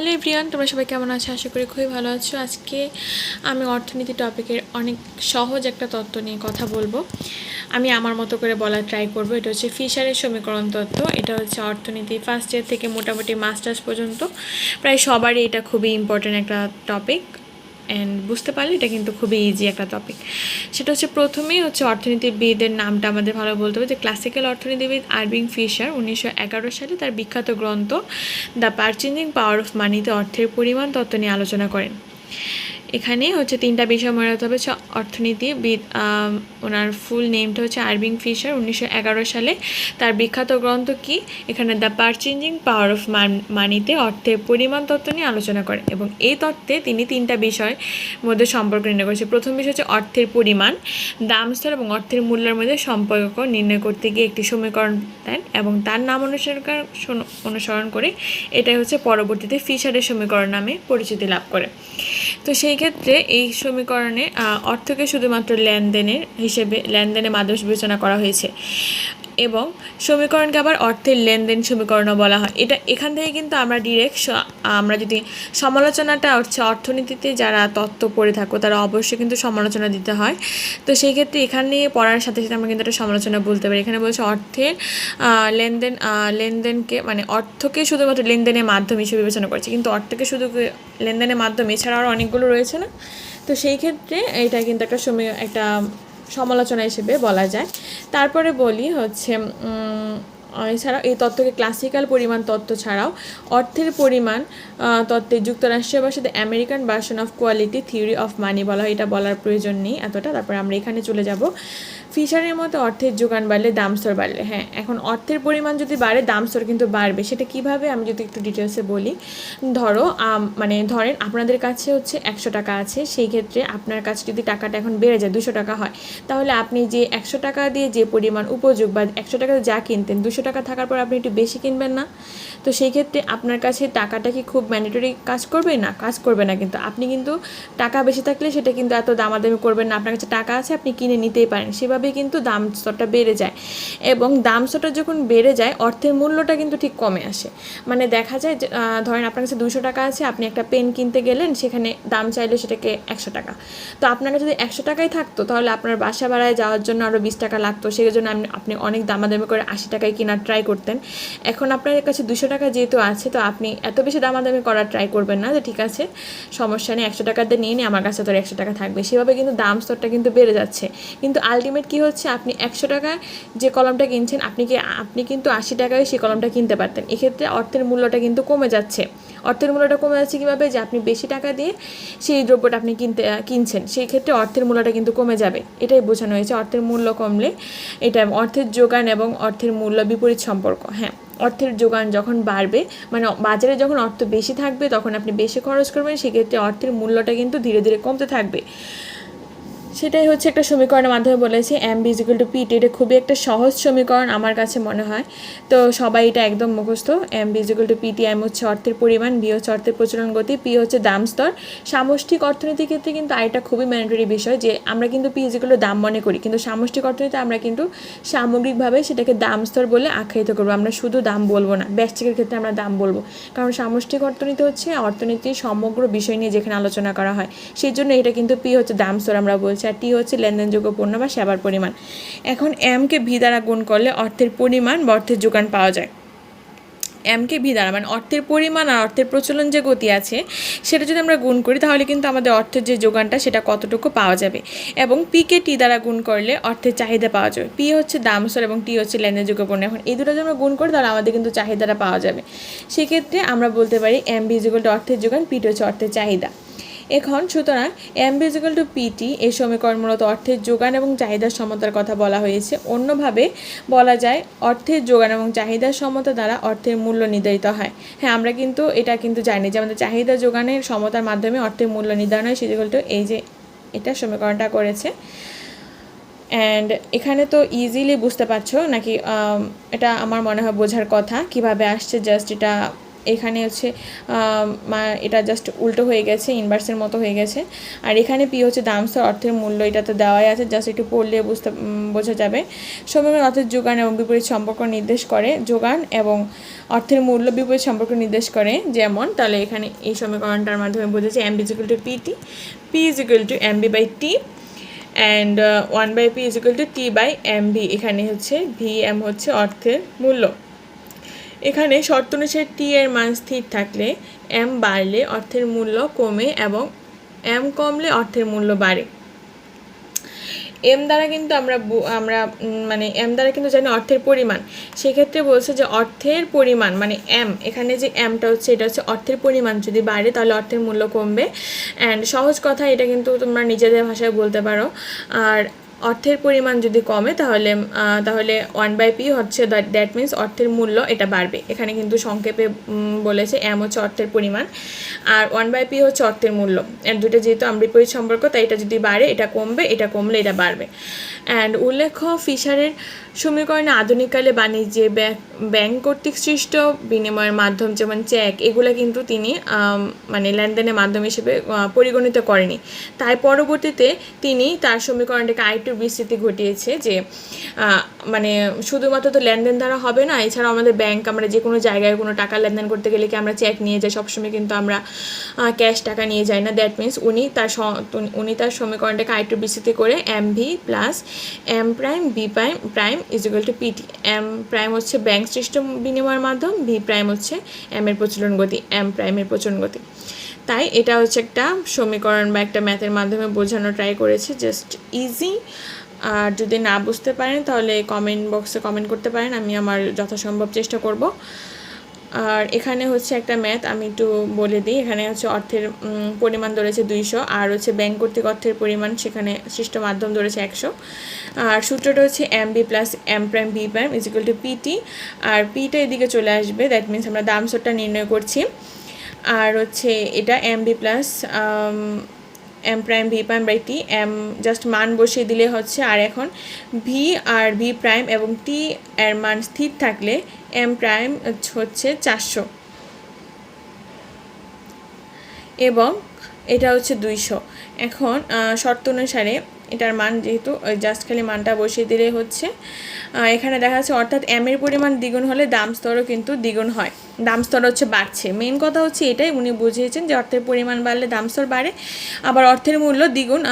Hello everyone তোমরা সবাই কেমন আছো? আশা করি খুবই ভালো আছো। আজকে আমি অর্থনীতি টপিকের অনেক সহজ একটা তত্ত্ব নিয়ে কথা বলব। আমি আমার মতো করে বলার ট্রাই করব। এটা হচ্ছে ফিশারের সমীকরণ তত্ত্ব। এটা হচ্ছে অর্থনীতি। ফার্স্ট ইয়ার থেকে মোটামুটি মাস্টার্স পর্যন্ত প্রায় সবারই এটা খুবই ইম্পর্ট্যান্ট একটা টপিক অ্যান্ড বুঝতে পারলে এটা কিন্তু খুবই ইজি একটা টপিক সেটা হচ্ছে প্রথমেই হচ্ছে অর্থনীতিবিদের নামটা আমাদের ভালো বলতে হবে যে ক্লাসিক্যাল অর্থনীতিবিদ আরবিং ফিশার উনিশশো এগারো সালে তার বিখ্যাত গ্রন্থ দ্য পারচেঞ্জিং পাওয়ার অফ মানিতে অর্থের পরিমাণ তত্ত্ব নিয়ে আলোচনা করেন। এখানে হচ্ছে তিনটা বিষয় মনে রাখতে হবে। হচ্ছে অর্থনীতিবিদ ওনার ফুল নেমটা হচ্ছে আরবিং ফিশার উনিশশো এগারো সালে। তার বিখ্যাত গ্রন্থ কি? এখানে দ্য পারচেঞ্জিং পাওয়ার অফ মানিতে অর্থের পরিমাণ তত্ত্ব নিয়ে আলোচনা করে এবং এই তত্ত্বে তিনি তিনটা বিষয় মধ্যে সম্পর্ক নির্ণয় করেছে প্রথম বিষয় হচ্ছে অর্থের পরিমাণ, দাম, স্তর এবং অর্থের মূল্যের মধ্যে সম্পর্ক নির্ণয় করতে গিয়ে একটি সমীকরণ দেন এবং তার নাম অনুসরণ অনুসরণ করে এটাই হচ্ছে পরবর্তীতে ফিশারের সমীকরণ নামে পরিচিতি লাভ করে। তো সেই ক্ষেত্রে এই সমীকরণে অর্থকে শুধুমাত্র লেনদেনের হিসেবে লেনদেনের মাধ্যমে বিবেচনা করা হয়েছে। এবং সমীকরণকে আবার অর্থের লেনদেন সমীকরণও বলা হয়। এটা এখান থেকে কিন্তু আমরা ডিরেক্ট আমরা যদি সমালোচনাটা হচ্ছে অর্থনীতিতে যারা তত্ত্ব পড়ে থাকো, তারা অবশ্যই কিন্তু সমালোচনা দিতে হয়। তো সেই ক্ষেত্রে এখানে পড়ার সাথে সাথে আমরা কিন্তু একটা সমালোচনা বলতে পারি। এখানে বলছে অর্থের লেনদেন লেনদেনকে মানে অর্থকে শুধুমাত্র লেনদেনের মাধ্যম হিসেবে বিবেচনা করছে। কিন্তু অর্থকে শুধু লেনদেনের মাধ্যম এছাড়া আরও অনেকগুলো রয়েছে না? তো সেই ক্ষেত্রে এটা কিন্তু একটা সময়, একটা সমালোচনা হিসেবে বলা যায়। তারপরে বলি হচ্ছে এছাড়াও এই তত্ত্বকে ক্লাসিক্যাল পরিমাণ তত্ত্ব ছাড়াও অর্থের পরিমাণ তত্ত্বে তত্ত্বে যুক্তরাষ্ট্রীয় ভাষাতে American version of quality theory of money বলা হয়, এটা বলার প্রয়োজন নেই এতটা। তারপরে আমরা এখানে চলে যাব। ফিশারের মতো অর্থের যোগান বাড়লে দাম স্তর বাড়লে হ্যাঁ এখন অর্থের পরিমাণ যদি বাড়ে, দাম স্তর কিন্তু বাড়বে। সেটা কীভাবে? আমি যদি একটু ডিটেলসে বলি। ধরো মানে ধরেন আপনাদের কাছে হচ্ছে একশো টাকা আছে, সেই ক্ষেত্রে আপনার কাছে যদি টাকাটা এখন বেড়ে যায়, দুশো টাকা হয়, তাহলে আপনি যে একশো টাকা দিয়ে যে পরিমাণ উপযোগ বা একশো টাকা যা কিনতেন, দুশো টাকা থাকার পর আপনি একটু বেশি কিনবেন না? তো সেই ক্ষেত্রে আপনার কাছে টাকাটা কি খুব ম্যান্ডেটরি কাজ করবে? না, কাজ করবে না কিন্তু। আপনি কিন্তু টাকা বেশি থাকলে সেটা কিন্তু এত দামাদামি করবেন না। আপনার কাছে টাকা আছে, আপনি কিনে নিতেই পারেন। সেভাবে কিন্তু দাম স্তরটা বেড়ে যায়। এবং দাম স্তরটা যখন বেড়ে যায়, অর্থের মূল্যটা কিন্তু ঠিক কমে আসে। মানে দেখা যায় ধরেন আপনার কাছে দুশো টাকা আছে, আপনি একটা পেন কিনতে গেলেন, সেখানে দাম চাইলে সেটাকে একশো টাকা। তো আপনার যদি একশো টাকাই থাকতো, তাহলে আপনার বাসা ভাড়ায় যাওয়ার জন্য আরও বিশ টাকা লাগতো। সেই জন্য আপনি- অনেক দামাদামি করে আশি টাকায় কেনার ট্রাই করতেন। এখন আপনার কাছে দুশো টাকা যেহেতু আছে, তো আপনি এত বেশি দামাদামি করার ট্রাই করবেন না যে, ঠিক আছে, সমস্যা নেই, একশো টাকাতে নিয়ে নিয়ে আমার কাছে তোর একশো টাকা থাকবে। সেভাবে কিন্তু দাম স্তরটা কিন্তু বেড়ে যাচ্ছে। কিন্তু আলটিমেট কি হচ্ছে? আপনি একশো টাকায় যে কলমটা কিনছেন, আপনি কি, আপনি কিন্তু আশি টাকায় সেই কলমটা কিনতে পারতেন। এক্ষেত্রে অর্থের মূল্যটা কিন্তু কমে যাচ্ছে। অর্থের মূল্যটা কমে যাচ্ছে কীভাবে? যে আপনি বেশি টাকা দিয়ে সেই দ্রব্যটা আপনি কিনতে, কিনছেন, সেই ক্ষেত্রে অর্থের মূল্যটা কিন্তু কমে যাবে। এটাই বোঝানো হয়েছে, অর্থের মূল্য কমলে এটা অর্থের যোগান এবং অর্থের মূল্য বিপরীত সম্পর্ক। হ্যাঁ অর্থের যোগান যখন বাড়বে মানে বাজারে যখন অর্থ বেশি থাকবে, তখন আপনি বেশি খরচ করবেন, সেক্ষেত্রে অর্থের মূল্যটা কিন্তু ধীরে ধীরে কমতে থাকবে। সেটাই হচ্ছে একটা সমীকরণের মাধ্যমে বলেছি এম বি টু পিটি এটা খুবই একটা সহজ সমীকরণ আমার কাছে মনে হয়। তো সবাই এটা একদম মুখস্থ M B to PT M হচ্ছে অর্থের পরিমাণ বি হচ্ছে অর্থের প্রচলন গতি পি হচ্ছে দাম স্তর। সামষ্টিক অর্থনীতির ক্ষেত্রে কিন্তু আরেকটা খুবই ম্যান্ডেটরি বিষয় যে আমরা কিন্তু পি ইজিক্যাল দাম মনে করি, কিন্তু সামষ্টিক অর্থনীতি আমরা কিন্তু সামগ্রিকভাবে সেটাকে দাম স্তর বলে আখ্যায়িত করব। আমরা শুধু দাম বলব না, ব্যষ্টিকের ক্ষেত্রে আমরা দাম বলব। কারণ সামষ্টিক অর্থনীতি হচ্ছে অর্থনীতির সমগ্র বিষয় নিয়ে যেখানে আলোচনা করা হয়, সেই জন্য এটা কিন্তু পি হচ্ছে দাম স্তর আমরা বলছি। আর টি হচ্ছে লেনদেনযোগ্য পণ্য বা সেবার পরিমাণ। এখন এমকে ভি দ্বারা গুণ করলে অর্থের পরিমাণ বা অর্থের যোগান পাওয়া যায়। এমকে ভি দ্বারা মানে অর্থের পরিমাণ আর অর্থের প্রচলন যে গতি আছে, সেটা যদি আমরা গুণ করি, তাহলে কিন্তু আমাদের অর্থের যে যোগানটা, সেটা কতটুকু পাওয়া যাবে? এবং পিকে টি দ্বারা গুণ করলে অর্থের চাহিদা পাওয়া যাবে। পি হচ্ছে দাম স্তর এবং টি হচ্ছে লেনদেনযোগ্য পণ্য। এখন এই দুটো যদি আমরা গুণ করি, তাহলে আমাদের কিন্তু চাহিদাটা পাওয়া যাবে। সেক্ষেত্রে আমরা বলতে পারি এম ইজিক্যাল অর্থের যোগান পিটি হচ্ছে অর্থের চাহিদা। এখন সুতরাং এম বিজিক্যাল টু পিটি এই সমীকরণ মূলত অর্থের যোগান এবং চাহিদার সমতার কথা বলা হয়েছে। অন্যভাবে বলা যায়, অর্থের যোগান এবং চাহিদার সমতা দ্বারা অর্থের মূল্য নির্ধারিত হয়। হ্যাঁ আমরা কিন্তু এটা কিন্তু জানি যে আমাদের চাহিদা যোগানের সমতার মাধ্যমে অর্থের মূল্য নির্ধারণ হয়। সেগুলো টু এই যে এটা সমীকরণটা করেছে। অ্যান্ড এখানে তো ইজিলি বুঝতে পারছ নাকি এটা আমার মনে হয় বোঝার কথা। কীভাবে আসছে? জাস্ট এটা এখানে হচ্ছে এটা জাস্ট উল্টো হয়ে গেছে ইনভার্সের মতো হয়ে গেছে। আর এখানে পি হচ্ছে দাম স্তর অর্থের মূল্য, এটা তো দেওয়াই আছে জাস্ট একটু পড়লে বুঝতে বোঝা যাবে। সমীকরণ অর্থের যোগান এবং বিপরীত সম্পর্ক নির্দেশ করে, যোগান এবং অর্থের মূল্য বিপরীত সম্পর্ক নির্দেশ করে, যেমন, তাহলে এখানে এই সমীকরণটার মাধ্যমে বোঝাচ্ছে M B equal to PT P equal to M B by T and one by P equal to T by M V এখানে হচ্ছে ভি এম হচ্ছে অর্থের মূল্য। এখানে শর্ত অনুসারে টি এর মান স্থির থাকলে এম বাড়লে অর্থের মূল্য কমে এবং এম কমলে অর্থের মূল্য বাড়ে। এম দ্বারা কিন্তু আমরা আমরা মানে এম দ্বারা কিন্তু জানি অর্থের পরিমাণ। সেক্ষেত্রে বলছে যে অর্থের পরিমাণ মানে এম এখানে যে এমটা হচ্ছে, এটা হচ্ছে অর্থের পরিমাণ। যদি বাড়ে, তাহলে অর্থের মূল্য কমবে। অ্যান্ড সহজ কথা, এটা কিন্তু তোমরা নিজেদের ভাষায় বলতে পারো। আর অর্থের পরিমাণ যদি কমে, তাহলে তাহলে ওয়ান বাই পি হচ্ছে দ্যাট মিন্স অর্থের মূল্য এটা বাড়বে। এখানে কিন্তু সংক্ষেপে বলেছে এম হচ্ছে অর্থের পরিমাণ, আর ওয়ান বাই পি হচ্ছে অর্থের মূল্য। এর দুটো যেহেতু বিপরীত সম্পর্ক, তাই এটা যদি বাড়ে, এটা কমবে, এটা কমলে এটা বাড়বে। অ্যান্ড উল্লেখ্য, ফিশারের সমীকরণে আধুনিককালে বাণিজ্যে ব্যাংক কর্তৃক সৃষ্ট, বিনিময়ের মাধ্যম যেমন চেক এগুলো কিন্তু তিনি মানে লেনদেনের মাধ্যম হিসেবে পরিগণিত করেনি। তাই পরবর্তীতে তিনি তার সমীকরণটাকে আরেকটু বিস্তৃতি ঘটিয়েছে যে মানে শুধুমাত্র তো লেনদেন দ্বারা হবে না, এছাড়াও আমাদের ব্যাংক আমরা যে কোনো জায়গায় কোনো টাকা লেনদেন করতে গেলে কি আমরা চেক নিয়ে যাই? সবসময় কিন্তু আমরা ক্যাশ টাকা নিয়ে যাই না। দ্যাট মিন্স উনি তার উনি- উনি তার সমীকরণটাকে আরেকটু বিস্তৃতি করে M V plus M prime B prime prime equal to PT M prime হচ্ছে ব্যাংক সৃষ্ট বিনিময়ের মাধ্যম ভি প্রাইম হচ্ছে এম এর প্রচলন গতি এম প্রাইমের প্রচলন গতি। তাই এটা হচ্ছে একটা সমীকরণ বা একটা ম্যাথের মাধ্যমে বোঝানো ট্রাই করেছি জাস্ট ইজি আর যদি না বুঝতে পারেন, তাহলে কমেন্ট বক্সে কমেন্ট করতে পারেন, আমি আমার যথাসম্ভব চেষ্টা করব। আর এখানে হচ্ছে একটা ম্যাথ আমি একটু বলে দিই, এখানে হচ্ছে অর্থের পরিমাণ ধরেছে দুইশো, আর হচ্ছে ব্যাংক কর্তৃক অর্থের পরিমাণ, সেখানে সৃষ্ট মাধ্যম ধরেছে একশো। আর সূত্রটা হচ্ছে M B plus M prime B prime equal to PT আর পিটা এদিকে চলে আসবে দ্যাট মিন্স আমরা দাম সরটা নির্ণয় করছি। আর হচ্ছে এটা M B plus M prime V prime by T M just মান বসিয়ে দিলে হচ্ছে আর এখন ভি আর ভি প্রাইম এবং টি এর মান স্থির থাকলে এম প্রাইম হচ্ছে চারশো। এবং এটা হচ্ছে দুইশো। এখন শর্ত অনুসারে এটার মান যেহেতু জাস্ট খালি মানটা বসিয়ে দিলে হচ্ছে। এখানে দেখা যাচ্ছে অর্থাৎ এম এর পরিমাণ দ্বিগুণ হলে দাম স্তরও কিন্তু দ্বিগুণ হয়। দাম স্তর হচ্ছে বাড়ছে। মেন কথা হচ্ছে এটাই, উনি বুঝিয়েছেন যে অর্থের পরিমাণ বাড়লে দাম স্তর বাড়ে, আবার অর্থের মূল্য দ্বিগুণ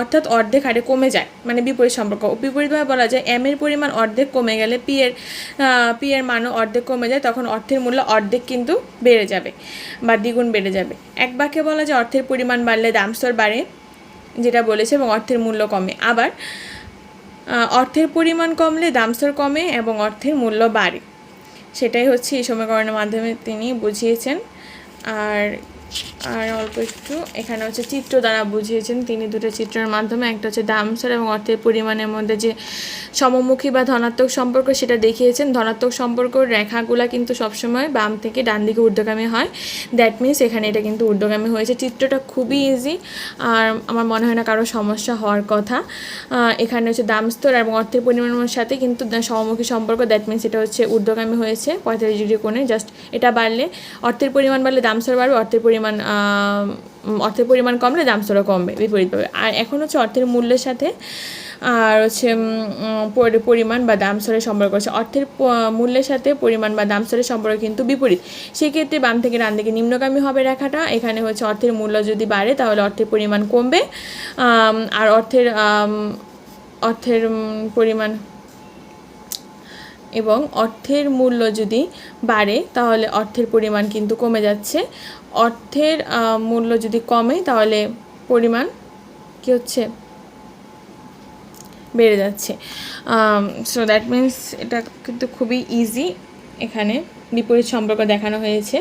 অর্থাৎ অর্ধেক হারে কমে যায় মানে বিপরীত সম্পর্ক। বিপরীতভাবে বলা যায় এম এর পরিমাণ অর্ধেক কমে গেলে পি এর পি এর মানও অর্ধেক কমে যায়, তখন অর্থের মূল্য অর্ধেক কিন্তু বেড়ে যাবে বা দ্বিগুণ বেড়ে যাবে। এক বাক্যে বলা যায়, অর্থের পরিমাণ বাড়লে দাম স্তর বাড়ে যেটা বলেছে এবং অর্থের মূল্য কমে। আবার অর্থের পরিমাণ কমলে দামস্তর কমে এবং অর্থের মূল্য বাড়ে। সেটাই হচ্ছে এই সমীকরণের মাধ্যমে তিনি বুঝিয়েছেন। আর আর অল্প একটু। এখানে হচ্ছে চিত্র দ্বারা বুঝিয়েছেন তিনি দুটো চিত্রের মাধ্যমে। একটা হচ্ছে দাম স্তর এবং অর্থের পরিমাণের মধ্যে যে সমমুখী বা ধনাত্মক সম্পর্ক সেটা দেখিয়েছেন। ধনাত্মক সম্পর্ক রেখাগুলা কিন্তু সবসময় বাম থেকে ডান দিকে ঊর্ধ্বগামী হয়। দ্যাট মিন্স এখানে এটা কিন্তু ঊর্ধ্বগামী হয়েছে। চিত্রটা খুবই ইজি আর আমার মনে হয় না কারও সমস্যা হওয়ার কথা। এখানে হচ্ছে দামস্তর এবং অর্থের পরিমাণের সাথে কিন্তু সমমুখী সম্পর্ক। দ্যাট মিন্স এটা হচ্ছে ঊর্ধ্বগামী হয়েছে পঁয়তাল্লিশ ডিগ্রি কোণে। জাস্ট এটা বাড়লে অর্থের পরিমাণ বাড়লে দাম স্তর বাড়বে, অর্থের পরিমাণ উম, অর্থের পরিমাণ কমলে দাম স্তরও কমবে বিপরীতভাবে। আর এখন হচ্ছে অর্থের মূল্যের সাথে আর হচ্ছে পরিমাণ বা দাম স্তরের সম্পর্ক আছে অর্থের মূল্যের সাথে পরিমাণ বা দাম স্তরের সম্পর্ক কিন্তু বিপরীত। সেক্ষেত্রে বাম থেকে ডান দিকে নিম্নগামী হবে রেখাটা। এখানে হচ্ছে অর্থের মূল্য যদি বাড়ে তাহলে অর্থের পরিমাণ কমবে। আর অর্থের অর্থের পরিমাণ এবং অর্থের মূল্য যদি বাড়ে, তাহলে অর্থের পরিমাণ কিন্তু কমে যাচ্ছে। অর্থের মূল্য যদি কমে, তাহলে পরিমাণ কি হচ্ছে? বেড়ে যাচ্ছে। সো দ্যাট মিন্স এটা কিন্তু খুবই ইজি এখানে বিপরীত সম্পর্ক দেখানো হয়েছে।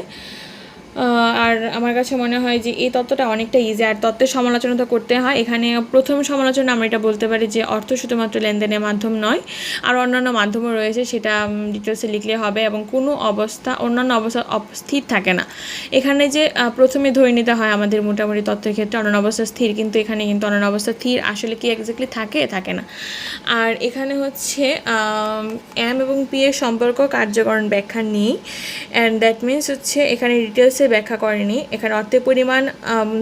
আর আমার কাছে মনে হয় যে এই তত্ত্বটা অনেকটা ইজি আর তত্ত্বের সমালোচনা তো করতে হয়। এখানে প্রথম সমালোচনা আমরা এটা বলতে পারি যে অর্থ শুধুমাত্র লেনদেনের মাধ্যম নয়, আর অন্যান্য মাধ্যমও রয়েছে, সেটা ডিটেলসে লিখলে হবে, এবং কোনো অবস্থা, অন্যান্য অবস্থা স্থির থাকে না। এখানে যে প্রথমে ধরে নিতে হয় আমাদের মোটামুটি তত্ত্বের ক্ষেত্রে অন্যান্য অবস্থা স্থির, কিন্তু এখানে কিন্তু অন্যান্য অবস্থা স্থির আসলে কি এক্স্যাক্টলি থাকে থাকে না। আর এখানে হচ্ছে এম এবং পি এর সম্পর্ক কার্যকরণ ব্যাখ্যা নেই অ্যান্ড দ্যাট মিনস হচ্ছে এখানে ডিটেলসে ব্যাখ্যা করেনি। এখানে অর্থের পরিমাণ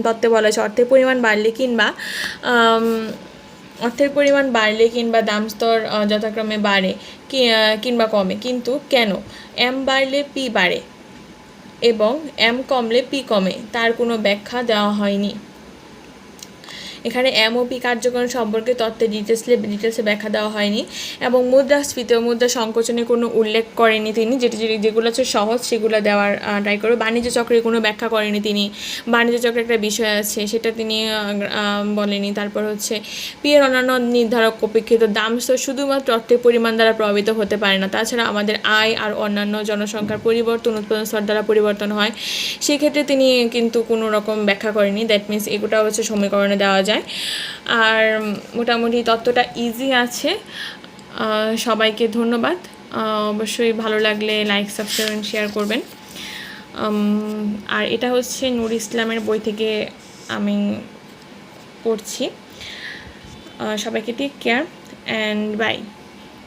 তত্ত্বে বলা হয়েছে অর্থের পরিমাণ বাড়লে কিংবা অর্থের পরিমাণ বাড়লে কিংবা দাম স্তর যথাক্রমে বাড়ে কিংবা কমে। কিন্তু কেন? এম বাড়লে পি বাড়ে এবং এম কমলে পি কমে। তার কোনো ব্যাখ্যা দেওয়া হয়নি। এখানে এম ও পি কার্যক্রম সম্পর্কে তত্ত্বে ডিটেলসে ডিটেলসে ব্যাখ্যা দেওয়া হয়নি এবং মুদ্রাস্ফীতি ও মুদ্রা সংকোচনে কোনো উল্লেখ করেনি তিনি। যেটি যেগুলো হচ্ছে সহজ, সেগুলো দেওয়ার ট্রাই করবে বাণিজ্য চক্রে কোনো ব্যাখ্যা করেনি তিনি। বাণিজ্য চক্রের একটা বিষয় আছে, সেটা তিনি বলেনি। তারপর হচ্ছে পি এর অন্যান্য নির্ধারক অপেক্ষিত দাম শুধুমাত্র অর্থের পরিমাণ দ্বারা প্রভাবিত হতে পারে না। তাছাড়া আমাদের আয় আর অন্যান্য জনসংখ্যার পরিবর্তন, উৎপাদন স্তর দ্বারা পরিবর্তন হয়। সেক্ষেত্রে তিনি কিন্তু কোনো রকম ব্যাখ্যা করেনি দ্যাট মিনস এগুলো হচ্ছে সমীকরণে দেওয়া যায়। আর মোটামুটি তত্ত্বটা ইজি আছে। সবাইকে ধন্যবাদ। অবশ্যই ভালো লাগলে লাইক সাবস্ক্রাইব শেয়ার করবেন। আর এটা হচ্ছে নূর ইসলামের বই থেকে আমি পড়ছি। সবাইকে টেক কেয়ার অ্যান্ড বাই